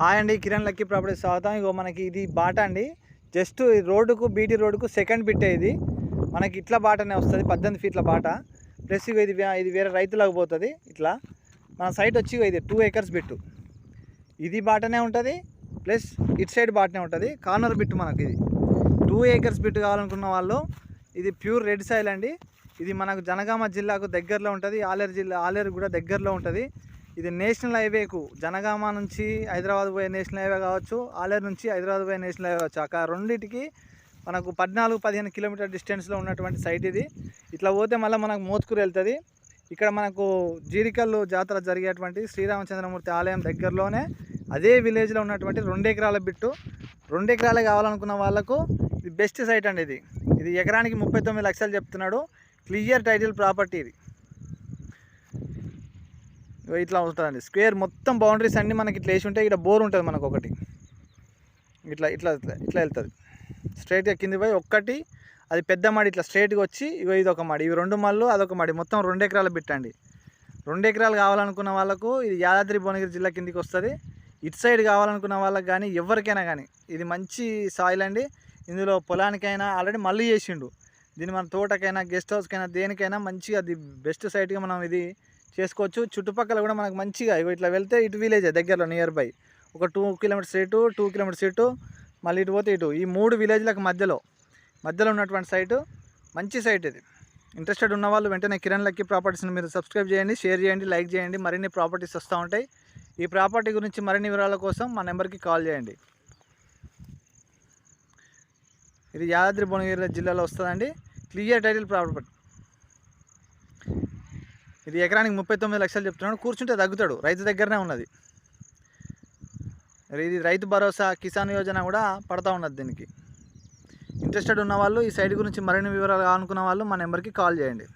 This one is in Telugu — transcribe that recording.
హాయ్ అండి కిరణ్ లక్కీ ప్రాపర్టీ స్వాగతం. ఇగో మనకి ఇది బాట అండి. జస్ట్ ఈ రోడ్డుకు బీటీ రోడ్డుకు సెకండ్ బిట్టే ఇది. మనకి ఇట్లా బాటనే వస్తుంది పద్దెనిమిది ఫీట్ల బాట. ప్లస్ ఇగో ఇది ఇది వేరే రైతులకు పోతుంది ఇట్లా. మన సైట్ వచ్చి ఇగో ఇది టూ ఏకర్స్ బిట్టు. ఇది బాటనే ఉంటుంది ప్లస్ ఇటు సైడ్ బాటనే ఉంటుంది కార్నర్ బిట్టు మనకి ఇది. టూ ఏకర్స్ బిట్టు కావాలనుకున్న వాళ్ళు ఇది ప్యూర్ రెడ్ సాయిల్ అండి. ఇది మనకు జనగామ జిల్లాకు దగ్గరలో ఉంటుంది ఆలేరు జిల్లా ఆలేరు కూడా దగ్గరలో ఉంటుంది. ఇది నేషనల్ హైవేకు జనగామ నుంచి హైదరాబాద్ పోయే నేషనల్ హైవే కావచ్చు ఆలేరు నుంచి హైదరాబాద్ పోయే నేషనల్ హైవే కావచ్చు. అక్కడ రెండింటికి మనకు పద్నాలుగు పదిహేను కిలోమీటర్ డిస్టెన్స్లో ఉన్నటువంటి సైట్ ఇది. ఇట్లా పోతే మళ్ళీ మనకు మోత్కూరు వెళ్తుంది. ఇక్కడ మనకు జీడికల్లు జాతర జరిగేటువంటి శ్రీరామచంద్రమూర్తి ఆలయం దగ్గరలోనే అదే విలేజ్లో ఉన్నటువంటి రెండెకరాల బిట్టు. రెండెకరాలే కావాలనుకున్న వాళ్ళకు ఇది బెస్ట్ సైట్ అండి ఇది. ఇది ఎకరానికి ముప్పై తొమ్మిది లక్షలు చెప్తున్నాడు. క్లియర్ టైటిల్ ప్రాపర్టీ ఇది. ఇట్లా ఉంటుందండి. స్క్వేర్ మొత్తం బౌండరీస్ అన్నీ మనకి ఇట్లా వేసి ఉంటాయి ఇక్కడ బోర్ ఉంటుంది మనకు ఒకటి ఇట్లా ఇట్లా ఇట్లా ఇట్లా వెళ్తుంది స్ట్రైట్గా కింది పోయి ఒక్కటి అది పెద్ద మడి ఇట్లా స్ట్రైట్గా వచ్చి ఇవి ఇది ఒక మడి. ఇవి రెండు మళ్ళు అదొక మడి. మొత్తం రెండు ఎకరాలు పెట్టండి. రెండు ఎకరాలు కావాలనుకున్న వాళ్ళకు ఇది యాదాద్రి భువనగిరి జిల్లా కిందికి వస్తుంది. ఇటు సైడ్ కావాలనుకున్న వాళ్ళకి కానీ ఎవరికైనా కానీ ఇది మంచి సాయిల్ అండి. ఇందులో పొలానికైనా ఆల్రెడీ మళ్ళీ చేసిండు. దీన్ని మన తోటకైనా గెస్ట్ హౌస్కైనా దేనికైనా మంచిగా అది బెస్ట్ సైట్గా మనం ఇది చేసుకోవచ్చు. చుట్టుపక్కల కూడా మనకు మంచిగా ఇట్లా వెళ్తే ఇటు విలేజ్ దగ్గరలో నియర్ బై ఒక టూ కిలోమీటర్స్ ఇటు టూ కిలోమీటర్స్ ఇటు మళ్ళీ ఇటు పోతే ఇటు. ఈ మూడు విలేజ్లకు మధ్యలో మధ్యలో ఉన్నటువంటి సైటు మంచి సైట్ ఇది. ఇంట్రెస్టెడ్ ఉన్న వాళ్ళు వెంటనే కిరణ్ లక్కీ ప్రాపర్టీస్ని మీరు సబ్స్క్రైబ్ చేయండి షేర్ చేయండి లైక్ చేయండి. మరిన్ని ప్రాపర్టీస్ వస్తూ ఉంటాయి. ఈ ప్రాపర్టీ గురించి మరిన్ని వివరాల కోసం మా నెంబర్కి కాల్ చేయండి. ఇది యాదాద్రి భువనగిరి జిల్లాలో వస్తుందండి. క్లియర్ టైటిల్ ప్రాపర్టీ ఇది ఎకరానికి ముప్పై తొమ్మిది లక్షలు చెప్తున్నాడు. కూర్చుంటే తగ్గుతాడు. రైతు దగ్గరనే ఉన్నది. ఇది రైతు భరోసా కిసాన్ యోజన కూడా పడతా ఉన్నది దీనికి. ఇంట్రెస్టెడ్ ఉన్న వాళ్ళు ఈ సైట్ గురించి మరిన్ని వివరాలు కావాలనుకున్న వాళ్ళు మా నెంబర్కి కాల్ చేయండి.